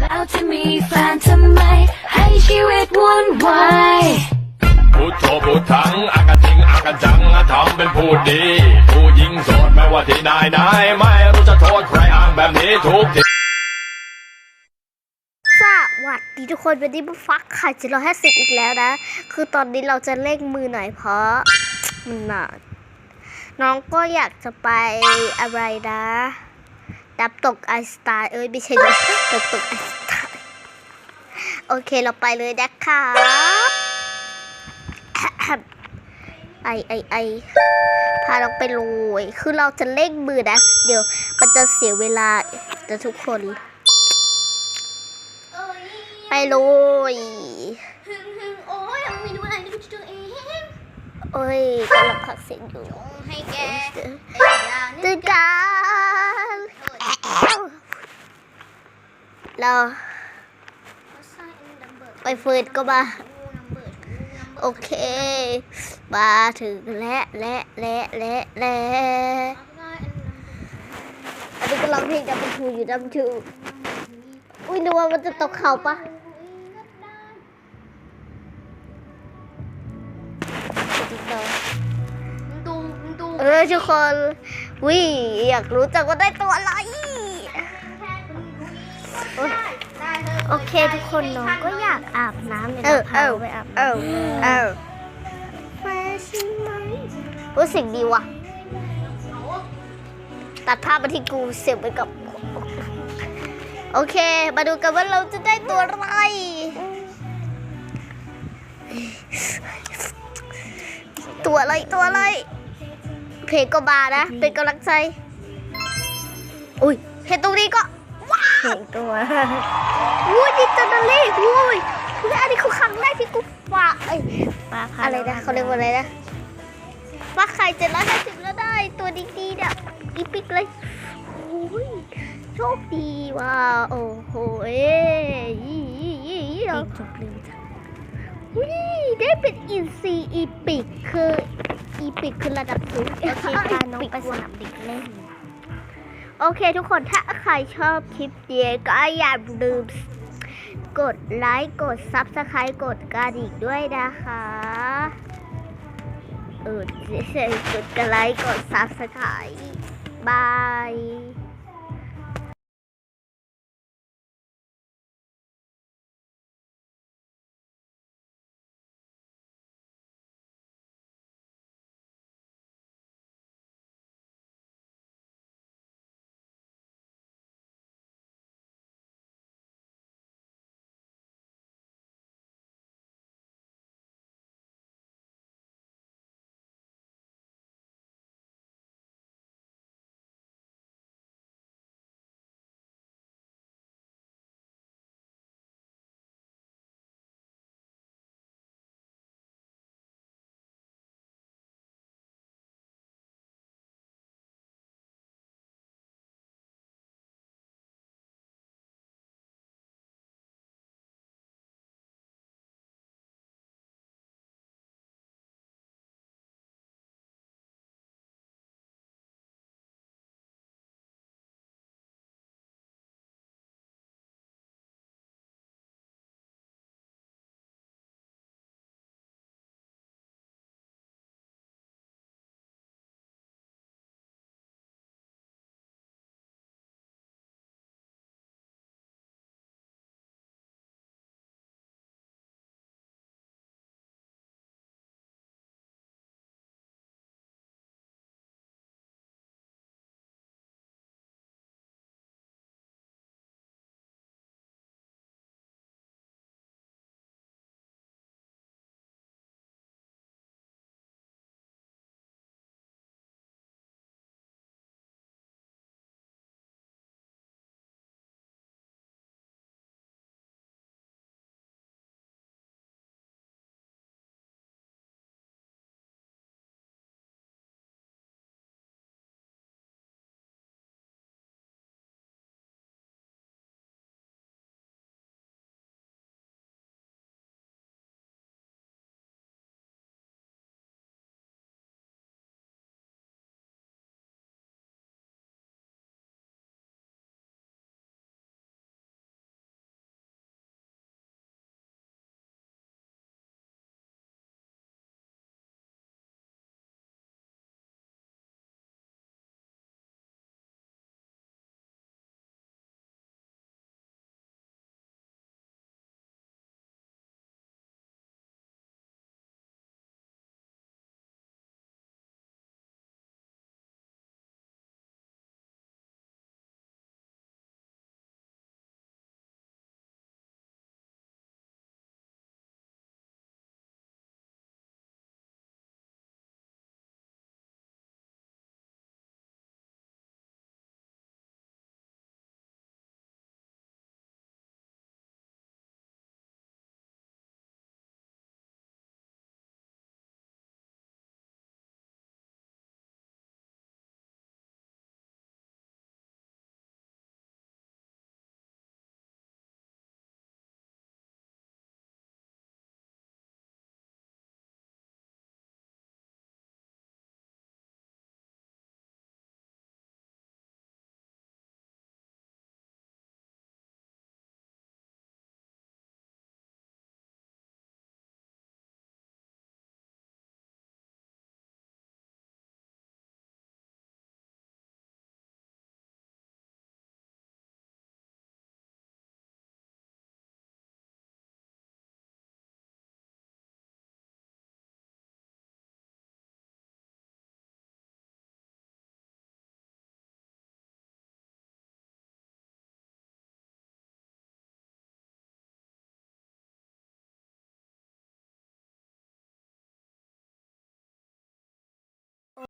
แล้วจะมีแฟนทำไม ให้ชีวิตวุ่นวายพุทโธพุทธังอากาจิงอากาจังทำเป็นผู้ดี ผู้หญิงโสดไม่ว่าที่ไหนไหนไม่รู้จะโทษใครอ้างแบบนี้ทุกทีสวัสดีทุกคนวันนี้มาฟักไข่เจ็ดร้อยห้าสิบอีกแล้วนะ คือตอนนี้เราจะเร่งมือหน่อยเพราะมันหนักน้องก็อยากจะไปอะไรนะ ดับตกไอน์สไตล์เอ้ยไม่ใช่ดับตกตกไอน์สไตล์โอเคเราไปเลยนะครับไอไอไอพาเราไปโรยคือเราจะเร่งมือนะ เดี๋ยวมันจะเสียเวลาแต่ทุกคน ไปเลยหึงหึงโอ้ยยังไม่รู้อะไรนึกตัวเองโอ้ยกำลังพักเสียงอยู่ให้แกเอ้ยอย่านึตื่กนกัน เราไปฟืนก็มาโอเค มาถึงและและและและและอันนี้ก็ร้องเพลงดับเบิลทูอยู่ดับเบิลทูอุ้ยนึกว่ามันจะตกเขาปะติดต่อดูดูเออทุกคนวิอยากรู้จังว่าได้ตัวอะไร โอเคทุกคนน้องก็อยากอาบน้ำเลยนะพาไปอาบน้ำเออแฟชั่นไหมรู้สึกดีว่ะ ตัดภาพมาที่กูเสียบไปกับ โอเค มาดูกันว่าเราจะได้ตัวอะไรตัวอะไรตัวอะไร เพลงก็มานะ เป็นกำลังใจ อุ้ยเห็นตรงนี้ก็ ว้าวเพลงตัวอุ้ยดิจิตอลเล่อุ้ยอุ้ยอันนี้คือครั้งแรกที่กูฝาเอ้ยอะไรนะเขาเรียกว่าอะไรนะฝาไข่เจ็ดร้อยห้าสิบแล้วได้ตัวดีๆเนี่ยอีปิกเลยอุ้ยโชคดีว่ะโอ้โหเอ้ยยี่ยี่ยี่ยี่เราจบเร็วจังได้เป็นอินซีอีปิกคืออีปิกคือระดับสูงโอเคพาน้องไปสนามเด็กเล่น โอเคทุกคนถ้าใครชอบคลิปเดียก็อย่าลืมกดไลค์กดซับสไครต์กดกระดิ่งด้วยนะคะ เออกดไลค์กดซับสไครต์บาย